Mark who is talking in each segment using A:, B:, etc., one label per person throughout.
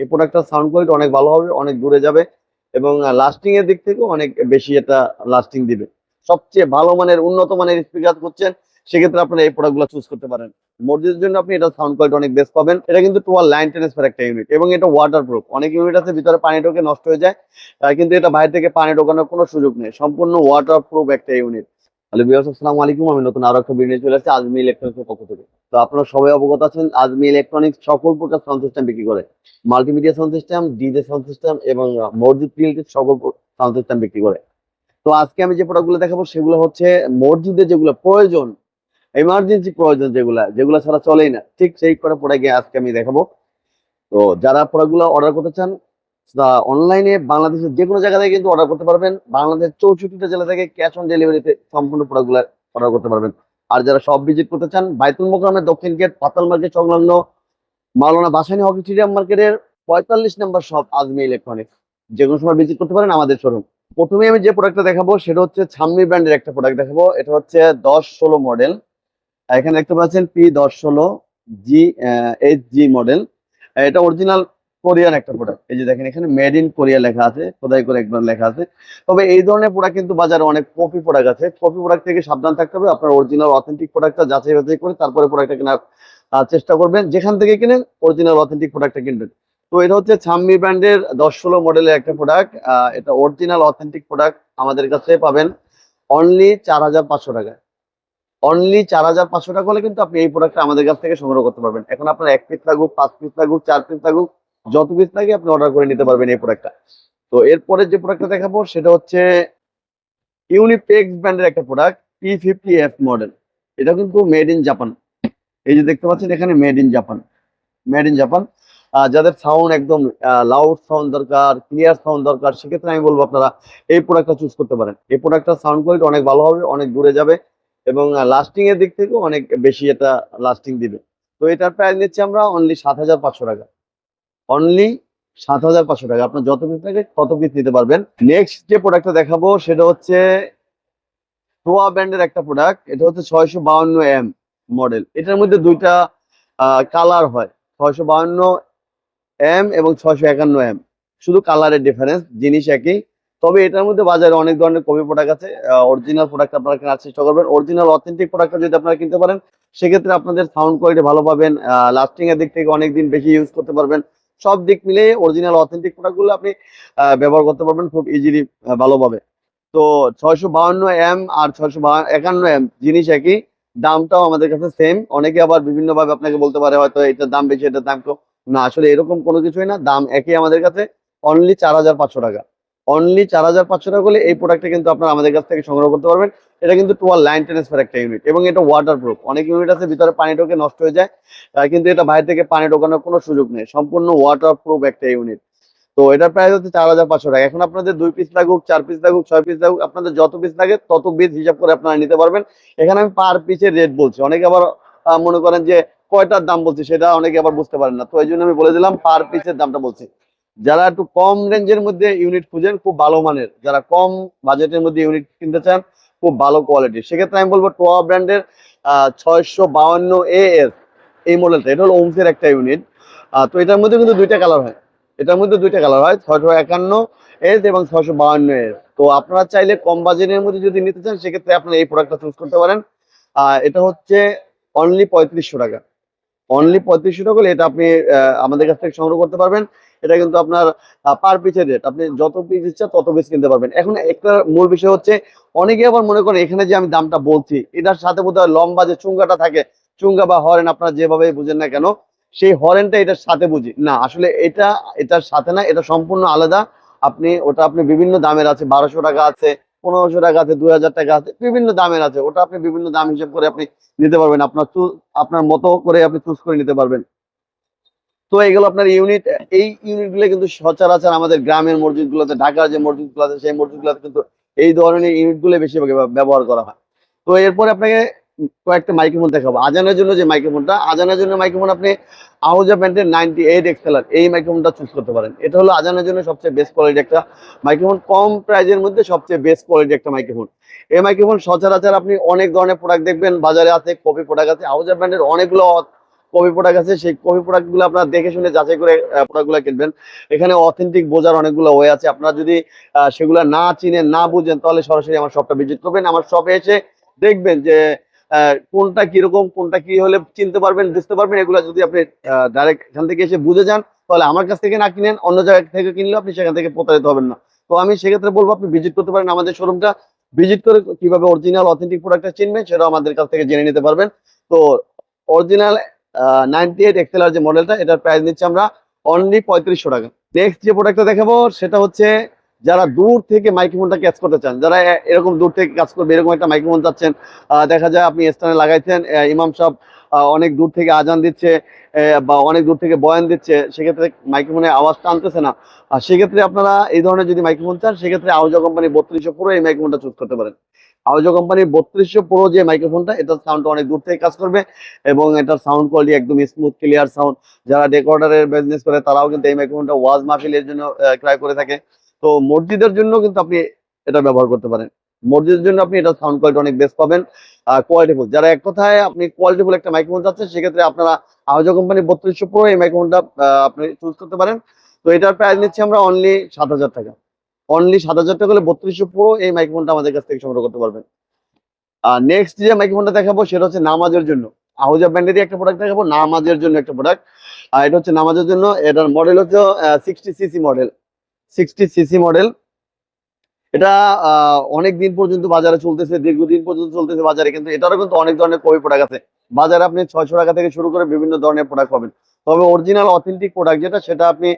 A: এই প্রোডাক্টটার sound quality অনেক ভালো হবে, অনেক দূরে যাবে এবং লাস্টিং এর দিক থেকেও অনেক বেশি এটা লাস্টিং দিবে। সবচেয়ে ভালো মানের, উন্নত মানের স্পিকার করছেন সেক্ষেত্রে আপনারা এই প্রোডাক্টগুলো চুজ করতে পারেন। মসজিদের জন্য আপনি এটা সাউন্ড কোয়ালিটি অনেক বেস্ট পাবেন। এটা কিন্তু টুয়াল লাইন ট্রান্সফার একটা ইউনিট এবং এটা ওয়াটার প্রুফ অনেক ইউনিট আছে, ভিতরে পানি ঢোকে নষ্ট হয়ে যায় কিন্তু এটা বাইরে থেকে পানি ঢোকানোর কোনো সুযোগ নেই। সম্পূর্ণ ওয়াটার প্রুফ একটা ইউনিট হ্যালো বিয়াস আসসালামু আলাইকুম। আমি নতুন আরও একটা ভিডিও চলে আসছি, আজমি ইলেকট্রনিক্সের পক্ষ থেকে। তো আপনারা সবাই অবগত আছেন, আজমি ইলেকট্রনিক্স সকল প্রকার সাউন্ড সিস্টেম বিক্রি করে। Multimedia sound system DJ sound system এবং মসজিদ রিলেটেড সকল সাউন্ড সিস্টেম বিক্রি করে। তো আজকে আমি যে প্রোডাক্টগুলো দেখাবো, সেগুলো হচ্ছে মসজিদে যেগুলো প্রয়োজন এমার্জেন্সি প্রয়োজন যেগুলা, যেগুলো ছাড়া চলেই না। ঠিক সেই করে প্রোডাক্ট আজকে আমি দেখাবো। তো যারা প্রোডাক্টগুলো অর্ডার করতে চান অনলাইনে বাংলাদেশের যে কোনো জায়গা থেকে কিন্তু অর্ডার করতে পারবেন। বাংলাদেশ চৌষট্টিটা জেলা থেকে ক্যাশ অন ডেলিভারিতে সম্পূর্ণ প্রোডাক্টগুলো অর্ডার করতে পারবেন। আর যারা সব ভিজিট করতে চান, বাইতুল মোকামের দক্ষিণ গেট পাতাল মার্কেট সংলগ্ন মাওলানা বাসানি হকি স্টেডিয়াম মার্কেটের পঁয়তাল্লিশ নাম্বার শপ আজমি ইলেকট্রনিক্স যে কোনো সময় ভিজিট করতে পারেন আমাদের শোরুম প্রথমে আমি যে প্রোডাক্টটা দেখাবো, সেটা হচ্ছে ছাম্মি ব্র্যান্ডের একটা প্রোডাক্ট দেখাবো। এটা হচ্ছে দশ ষোলো মডেল এখানে দেখতে পাচ্ছেন পি দশ ষোলো জি এইচ জি মডেল এটা অরিজিনাল কোরিয়ান একটা প্রোডাক্ট এই যে দেখেন, এখানে মেড ইন কোরিয়া লেখা আছে, খোদাই করে একবার লেখা আছে। তবে এই ধরনের প্রোডাক্ট কিন্তু বাজারে অনেক কপি প্রোডাক্ট আছে। কপি প্রোডাক্ট থেকে সাবধান থাকতে হবে, আপনার অরিজিনাল অথেন্টিক প্রোডাক্টটা যাচাই বাছাই করে তারপরে প্রোডাক্টটা কেনার চেষ্টা করবেন। যেখান থেকে কিনেন অরিজিনাল অথেন্টিক প্রোডাক্টটা কিনবেন। তো এটা হচ্ছে ছাম্মি ব্র্যান্ডের দশ ষোলো মডেলের একটা প্রোডাক্ট এটা অরিজিনাল অথেন্টিক প্রোডাক্ট আমাদের কাছে পাবেন অনলি চার হাজার পাঁচশো টাকায়। অনলি চার হাজার পাঁচশো টাকা হলে কিন্তু আপনি এই প্রোডাক্টটা আমাদের কাছ থেকে সংগ্রহ করতে পারবেন। এখন আপনার এক পিস লাগুক, পাঁচ পিস লাগুক, চার পিস লাগুক যত পিস লাগে আপনি অর্ডার করে নিতে পারবেন এই প্রোডাক্টটা তো এরপরে যে প্রোডাক্টটা দেখাবো, সেটা হচ্ছে ইউনিপেক্স ব্র্যান্ডের একটা product P fifty F model এটা কিন্তু মেড ইন জাপান এই যে দেখতে পাচ্ছেন, এখানে made in Japan made in Japan যাদের সাউন্ড একদম লাউড সাউন্ড দরকার ক্লিয়ার সাউন্ড দরকার, সেক্ষেত্রে আমি বলব আপনারা এই প্রোডাক্টটা চুজ করতে পারেন। এই প্রোডাক্টটার সাউন্ড কোয়ালিটি অনেক ভালো হবে, অনেক দূরে যাবে এবং লাস্টিং এর দিক থেকেও অনেক বেশি এটা লাস্টিং দিবে। তো এটার প্রাইস নিচ্ছি আমরা অনলি সাত হাজার পাঁচশো টাকা। অনলি সাত হাজার পাঁচশো টাকা। আপনার যত পিস লাগে তত পিস নিতে পারবেন। নেক্সট যে প্রোডাক্টটা দেখাবো, সেটা হচ্ছে টোয়া ব্র্যান্ডের একটা প্রোডাক্ট এটা হচ্ছে ছয়শো এম মডেল এটার মধ্যে দুইটা কালার হয়। ছয়শো এম এবং ছয়শো একান্ন এম। শুধু কালারের ডিফারেন্স জিনিস একই। তবে এটার মধ্যে বাজারে অনেক ধরনের কপি প্রোডাক্ট আছে। অরিজিনাল প্রোডাক্ট আপনারা কেনার চেষ্টা করবেন। অরিজিনাল অথেন্টিক প্রোডাক্টটা যদি আপনারা কিনতে পারেন, সেক্ষেত্রে আপনাদের সাউন্ড কোয়ালিটি ভালো পাবেন। লাস্টিং এর দিক থেকে অনেক দিন বেশি ইউজ করতে পারবেন। সব দিক মিলে অরিজিনাল অথেন্টিক প্রোডাক্টগুলো আপনি ব্যবহার করতে পারবেন খুব ইজিলি ভালোভাবে। তো ছয়শো বাউন্ন এম আর ছয়শো একান্ন এম জিনিস একই, দামটাও আমাদের কাছে সেম অনেকে আবার বিভিন্ন ভাবে আপনাকে বলতে পারে, হয়তো এটার দাম বেশি, এটার দাম কম। না, আসলে এরকম কোনো কিছুই না, দাম একই আমাদের কাছে অনলি চার হাজার পাঁচশো টাকা। অনলি চার হাজার পাঁচশো টাকা হলে এই প্রোডাক্টটা কিন্তু আপনারা আমাদের কাছ থেকে সংগ্রহ করতে পারবেন। এটা কিন্তু টুয়াল লাইন ট্রান্সফার একটা ইউনিট এবং এটা ওয়াটার প্রুফ অনেক ইউনিট আছে, ভিতরে পানি ঢোকে নষ্ট হয়ে যায় কিন্তু এটা বাইরে থেকে পানি ঢোকানোর কোনো সুযোগ নেই। সম্পূর্ণ ওয়াটার প্রুফ একটা ইউনিট তো এটার প্রাইস হচ্ছে চার হাজার পাঁচশো টাকা। এখন আপনাদের দুই পিস লাগুক, চার পিস লাগুক, ছয় পিস লাগুক, আপনাদের যত পিস লাগে, তত পিস হিসাব করে আপনারা নিতে পারবেন। এখানে আমি পার পিসের রেট বলছি। অনেকে আবার মনে করেন যে কয়টার দাম বলছি, সেটা অনেকে আবার বুঝতে পারেন না। তো এই জন্য আমি বলে দিলাম পার পিসের দামটা বলছি। যারা একটু কম রেঞ্জের মধ্যে ইউনিট খুঁজেন, খুব ভালো মানের। যারা কম বাজেটের মধ্যে ইউনিট কিনতে চান, খুব ভালো কোয়ালিটি সেক্ষেত্রে আমি বলব টোয়া ব্র্যান্ডের ছয়শো বাউন্ন এ এস এই মডেলটা এটা হলো ওমসের একটা ইউনিট তো এটার মধ্যে কিন্তু দুইটা কালার হয়। এটার মধ্যে দুইটা কালার হয়, ছয়শো একান্ন এস এবং ছয়শো বাউন্ন এস তো আপনারা চাইলে কম বাজেটের মধ্যে যদি নিতে চান, সেক্ষেত্রে আপনারা এই প্রোডাক্টটা চুজ করতে পারেন। এটা হচ্ছে অনলি পঁয়ত্রিশশো টাকা। অনলি পঁয়ত্রিশশো টাকা হলে এটা আপনি আমাদের কাছ থেকে সংগ্রহ করতে পারবেন। এটা কিন্তু আপনার পার পিসের রেট আপনি যত পিস ইচ্ছা তত পিস কিনতে পারবেন। এখন একটা মূল বিষয় হচ্ছে অনেকে আবার মনে করেন এখানে যে আমি দামটা বলছি, এটার সাথে বোধ লম্বা যে চুঙ্গাটা থাকে, চুঙ্গা বা হরেন আপনারা যেভাবে বুঝেন না কেন, সেই হরেনটা এটার সাথে বুঝি। না, আসলে এটা, এটার সাথে না, এটা সম্পূর্ণ আলাদা। আপনি, ওটা আপনি বিভিন্ন দামের আছে, বারোশো টাকা আছে, পনেরোশো টাকা আছে, দুই হাজার টাকা আছে, বিভিন্ন দামের আছে। ওটা আপনি বিভিন্ন দাম হিসেব করে আপনি নিতে পারবেন। আপনার আপনার মতো করে আপনি চুজ করে নিতে পারবেন। তো এগুলো আপনার ইউনিট এই ইউনিটগুলো কিন্তু সচরাচর আমাদের গ্রামের মসজিদগুলোতে, ঢাকার যে মসজিদগুলো আছে সেই মসজিদগুলোতে কিন্তু এই ধরনের ইউনিটগুলো বেশিরভাগ ব্যব- ব্যবহার করা হয়। তো এরপরে আপনাকে কয়েকটা মাইক্রোফোন দেখাবো। আজানের জন্য যে মাইক্রোফোনটা আজানের জন্য মাইক্রোফোন আপনি আহুজা ব্যান্ডের নাইনটি এইট এক্সেলার এই মাইক্রোফোনটা চুজ করতে পারেন। এটা হলো আজানের জন্য সবচেয়ে বেস্ট কোয়ালিটি একটা মাইক্রোফোন কম প্রাইজের মধ্যে সবচেয়ে বেস্ট কোয়ালিটি একটা মাইক্রোফোন এই মাইক্রোফোন সচরাচর আপনি অনেক ধরনের প্রোডাক্ট দেখবেন, বাজারে আছে, কপি প্রোডাক্ট আছে আহুজা ব্র্যান্ডের অনেকগুলো কপি প্রোডাক্ট আছে, সেই কপি প্রোডাক্টগুলো আপনারা দেখে শুনে যাচাই করে প্রোডাক্টগুলো কিনবেন। এখানে অথেন্টিক বোঝার অনেকগুলো ওয়ে আছে। আপনারা যদি সেগুলো না চিনেন, না বুঝেন, তাহলে সরাসরি আমার শপটা ভিজিট করবেন। আমার শপে এসে দেখবেন যে কোনটা কীরকম, কোনটা কি হলে চিনতে পারবেন, বুঝতে পারবেন। এগুলো যদি আপনি ডাইরেক্ট এখান থেকে এসে বুঝে যান, তাহলে আমার কাছ থেকে না কিনেন, অন্য জায়গা থেকে কিনলে আপনি সেখান থেকে প্রতারিত হবেন না। তো আমি সেক্ষেত্রে বলব, আপনি ভিজিট করতে পারেন আমাদের শোরুমটা ভিজিট করে কীভাবে অরিজিনাল অথেন্টিক প্রোডাক্টটা চিনবেন, সেটাও আমাদের কাছ থেকে জেনে নিতে পারবেন। তো অরিজিনাল নাইনটি এইট এক্সেলার যে মডেলটা এটার প্রাইস নিচ্ছি আমরা অনলি পঁয়ত্রিশশো টাকা। নেক্সট যে প্রোডাক্টটা দেখাবো, সেটা হচ্ছে যারা দূর থেকে মাইক্রোফোনটা ক্যাচ করতে চান, যারা এরকম দূর থেকে কাজ করবে, এরকম একটা মাইক্রোফোন চাচ্ছেন দেখা যায় আপনি স্থানে লাগাইছেন ইমাম সাহেব অনেক দূর থেকে আজান দিচ্ছে বা অনেক দূর থেকে বয়ান দিচ্ছে, সেক্ষেত্রে মাইক্রোফোনের আওয়াজটা আনতেছে না। আর সেক্ষেত্রে আপনারা এই ধরনের যদি মাইক্রোফোন চান, সেক্ষেত্রে আউজা কোম্পানি বত্রিশশো পুরো এই মাইক্রোফোনটা চুজ করতে পারেন। আউজা কোম্পানির বত্রিশশো পুরো যে মাইক্রোফোনটা, এটার সাউন্ডটা অনেক দূর থেকে কাজ করবে এবং এটার সাউন্ড কোয়ালিটি একদম স্মুথ ক্লিয়ার সাউন্ড যারা রেকর্ডারের বিজনেস করে, তারাও কিন্তু এই মাইক্রোফোনটা ওয়াজ মাহফিলের জন্য ক্রয় করে থাকে। তো মসজিদের জন্য কিন্তু আপনি এটা ব্যবহার করতে পারেন। মসজিদের জন্য আপনি এটা সাউন্ড কোয়ালিটি অনেক বেস্ট পাবেন কোয়ালিটিফুল যারা এক কথায় আপনি কোয়ালিটিফুল একটা মাইক্রোফোন চাচ্ছেন, সেক্ষেত্রে আপনারা আউজা কোম্পানির বত্রিশশো পুরো এই মাইক্রোফোনটা আপনি চুজ করতে পারেন। তো এটার প্রাইস নিচ্ছি আমরা অনলি সাত হাজার টাকা। অনলি সাত হাজার টাকা হলে বত্রিশশো পুরো এই মাইক্রোফোনটা আমাদের কাছ থেকে সংগ্রহ করতে পারবেন। আর নেক্সট যে মাইক্রোফোনটা দেখাবো, সেটা হচ্ছে নামাজের জন্য। আহুজা ব্র্যান্ডেরই একটা প্রোডাক্ট দেখাবো, নামাজের জন্য একটা প্রোডাক্ট আর এটা হচ্ছে নামাজের জন্য, এটার মডেল হচ্ছে sixty CC model sixty CC model. এটা অনেক দিন পর্যন্ত বাজারে চলতেছে, দীর্ঘদিন পর্যন্ত চলতেছে বাজারে, কিন্তু এটারও কিন্তু অনেক ধরনের কপি প্রোডাক্ট আছে। বাজারে আপনি ছয়শো টাকা থেকে শুরু করে বিভিন্ন ধরনের প্রোডাক্ট পাবেন। তবে অরিজিনাল অথেন্টিক প্রোডাক্ট যেটা, সেটা আপনি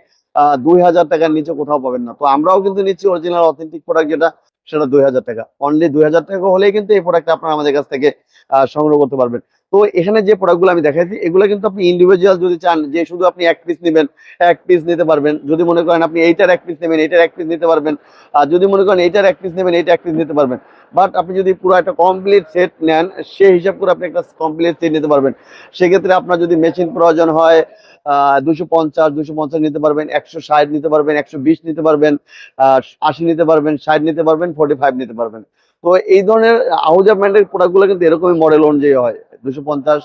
A: দুই হাজার টাকার নিচে কোথাও পাবেন না। তো আমরাও কিন্তু নিচ্ছি অরিজিনাল অথেন্টিক প্রোডাক্ট যেটা, সেটা দুই হাজার টাকা। অনলি দুই হাজার টাকা হলেই কিন্তু এই প্রোডাক্টটা আপনারা আমাদের কাছ থেকে সংগ্রহ করতে পারবেন। তো এখানে যে প্রোডাক্টগুলো আমি দেখাইছি, এগুলো কিন্তু আপনি ইন্ডিভিজুয়াল যদি চান, যে শুধু আপনি এক পিস নেবেন, এক পিস নিতে পারবেন। যদি মনে করেন আপনি এইটার এক পিস নেবেন, এইটার এক পিস নিতে পারবেন। আর যদি মনে করেন এইটার এক পিস নেবেন এইটা এক পিস নিতে পারবেন। বাট আপনি যদি পুরো একটা কমপ্লিট সেট নেন সেই হিসাব করে আপনি একটা কমপ্লিট সেট নিতে পারবেন। সেক্ষেত্রে আপনার যদি মেশিন প্রয়োজন হয় দুশো পঞ্চাশ দুশো পঞ্চাশ নিতে পারবেন, একশো ষাট নিতে পারবেন, একশো বিশ নিতে পারবেন আশি নিতে পারবেন, ষাট নিতে পারবেন ফোর্টি ফাইভ নিতে পারবেন। তো এই ধরনের আহুজা ব্র্যান্ডের প্রোডাক্টগুলো কিন্তু এরকমই মডেল অনুযায়ী হয়। দুশো পঞ্চাশ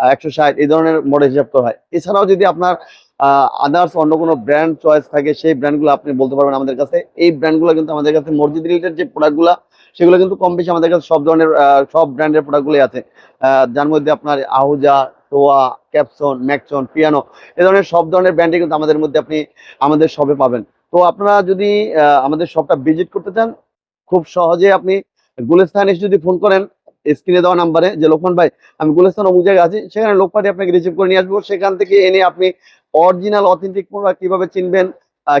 A: একশো ষাট, এই ধরনের মডেল হিসাব করা হয়। এছাড়াও যদি আপনার আদার্স অন্য কোনো ব্র্যান্ড চয়েস থাকে, সেই ব্র্যান্ডগুলো আপনি বলতে পারবেন আমাদের কাছে। এই ব্র্যান্ডগুলো কিন্তু আমাদের কাছে মসজিদ রিলেটেড যে প্রোডাক্টগুলো সেগুলো কিন্তু কম বেশি আমাদের কাছে সব ধরনের সব ব্র্যান্ডের প্রোডাক্টগুলোই আছে। যার মধ্যে আপনার আহুজা টোয়া ক্যাপসন ম্যাকসন পিয়ানো এ ধরনের সব ধরনের ব্র্যান্ডে কিন্তু আমাদের মধ্যে আপনি আমাদের শপে পাবেন। তো আপনারা যদি আমাদের শপটা ভিজিট করতে চান, খুব সহজে আপনি গুলিস্তান এসে যদি ফোন করেন স্ক্রিনে দেওয়া নাম্বারে যে লোকমান ভাই, আমি গুলিস্তান অমুক জায়গায় আছি, সেখানে লোক পাঠিয়ে আপনাকে রিসিভ করে নিয়ে আসব। সেখান থেকে এনে আপনি অরিজিনাল অথেন্টিক প্রোডাক্ট কীভাবে চিনবেন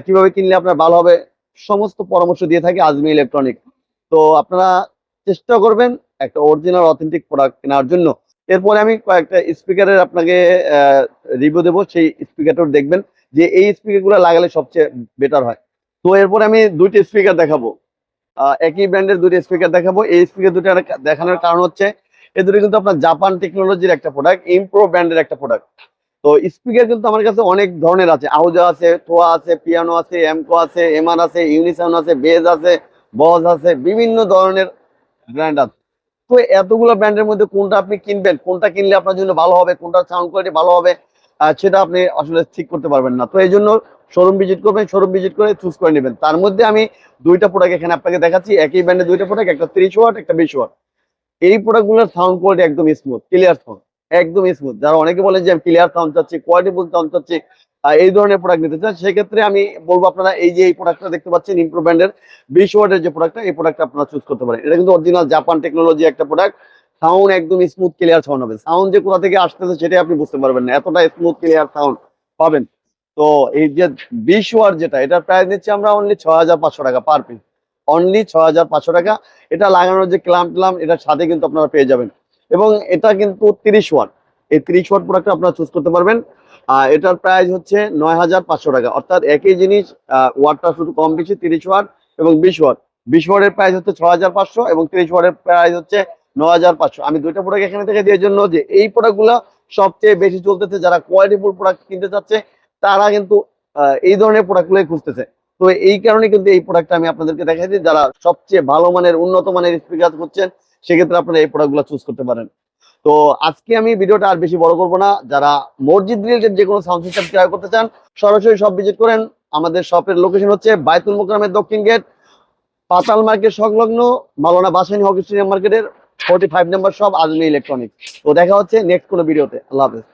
A: কীভাবে কিনলে আপনার ভালো হবে, সমস্ত পরামর্শ দিয়ে থাকে আজমি ইলেকট্রনিক তো আপনারা চেষ্টা করবেন একটা অরিজিনাল অথেন্টিক প্রোডাক্ট কেনার জন্য। এরপরে আমি কয়েকটা স্পিকারের আপনাকে রিভিউ দেবো, সেই স্পিকারটা দেখবেন, যে এই স্পিকারগুলো লাগালে সবচেয়ে বেটার হয়। তো এরপরে আমি দুইটি স্পিকার দেখাবো। একই ব্র্যান্ডের দুটি স্পিকার দেখাবো। এই স্পিকার দুটো দেখানোর কারণ হচ্ছে এই দুটো কিন্তু আপনার জাপান টেকনোলজির একটা প্রোডাক্ট ইমপ্রো ব্র্যান্ডের একটা প্রোডাক্ট তো স্পিকার কিন্তু আমার কাছে অনেক ধরনের আছে। আউজা আছে থোয়া আছে পিয়ানো আছে এমকো আছে এমআর আছে ইউনিসাউন্ড আছে বেজ আছে বজ আছে, বিভিন্ন ধরনের ব্র্যান্ড আছে। তো এতগুলো ব্র্যান্ডের মধ্যে কোনটা আপনি কিনবেন, কোনটা কিনলে আপনার জন্য ভালো হবে কোনটা সাউন্ড কোয়ালিটি ভালো হবে সেটা আপনি আসলে ঠিক করতে পারবেন না। তো এই জন্য শোরুম ভিজিট করবেন শোরুম ভিজিট করে চুজ করে নেবেন। তার মধ্যে আমি দুইটা প্রোডাক্ট এখানে আপনাকে দেখাচ্ছি, একই ব্র্যান্ডের দুইটা প্রোডাক্ট একটা ত্রিশ ওয়াট একটা বিশ ওয়াট এই প্রোডাক্টগুলোর সাউন্ড কোয়ালিটি একদম স্মুথ ক্লিয়ার সাউন্ড একদম স্মুথ যারা অনেকে বলে যে আমি ক্লিয়ার সাউন্ড চাচ্ছি কোয়ালিটিফুল সাউন্ড চাচ্ছি এই ধরনের প্রোডাক্ট নিতে চান, সেক্ষেত্রে আমি বলব আপনারা এই যে এই প্রোডাক্টটা দেখতে পাচ্ছেন ইমপ্রো ব্র্যান্ডের বিশ ওয়াটের যে প্রোডাক্টটা এই প্রোডাক্টটা আপনারা চুজ করতে পারেন। এটা কিন্তু অরিজিনাল জাপান টেকনোলজি একটা প্রোডাক্ট সাউন্ড একদম স্মুথ ক্লিয়ার সাউন্ড হবে। সাউন্ড যে কোথা থেকে আসতেছে, সেটাই আপনি বুঝতে পারবেন না। এতটা স্মুথ ক্লিয়ার সাউন্ড পাবেন। তো এই যে বিশ ওয়াট যেটা এটার প্রাইস নিচ্ছি আমরা অনলি ছ হাজার টাকা পার পিস অনলি ছ হাজার টাকা। এটা লাগানোর যে ক্লাম ট্লাম, এটার সাথে কিন্তু আপনারা পেয়ে যাবেন। এবং এটা কিন্তু তিরিশ ওয়াট এই তিরিশ ওয়াট প্রোডাক্টটা আপনারা চুজ করতে পারবেন। আর এটার প্রাইস হচ্ছে নয় হাজার পাঁচশো টাকা। অর্থাৎ একই জিনিস ওয়াটটা শুধু কম বেশি, তিরিশ ওয়াট এবং বিশ ওয়াট বিশ ওয়াটের প্রাইস হচ্ছে ছ হাজার পাঁচশো এবং তিরিশ ওয়াটের প্রাইস হচ্ছে ন হাজার পাঁচশো। আমি দুইটা প্রোডাক্ট এখানে থেকে দিয়ে জন্য যে এই প্রোডাক্টগুলো সবচেয়ে বেশি চলতেছে, যারা কোয়ালিটিফুল প্রোডাক্ট কিনতে চাচ্ছে তারা কিন্তু এই ধরনের প্রোডাক্টগুলোই খুঁজতেছে। তো এই কারণে কিন্তু এই প্রোডাক্টটা আমি আপনাদেরকে দেখাইছি যারা সবচেয়ে ভালো মানের, উন্নত মানের স্পিকার করছেন, সেক্ষেত্রে আপনারা এই প্রোডাক্টগুলো চুজ করতে পারেন। তো আজকে আমি ভিডিওটা আর বেশি বড় করব না। যারা মসজিদ রিলেটেড যে কোনো সাউন্ড সিস্টেম ক্রয় করতে চান, সরাসরি সব ভিজিট করেন। আমাদের শপের লোকেশন হচ্ছে বাইতুল মোকরামের দক্ষিণ গেট পাতাল মার্কেট সংলগ্ন মালানা বাসানি হকি স্টেডিয়াম মার্কেটের forty five number shop Azmi electronics তো দেখা হচ্ছে নেক্সট কোনো ভিডিওতে আল্লাহ হাফেজ।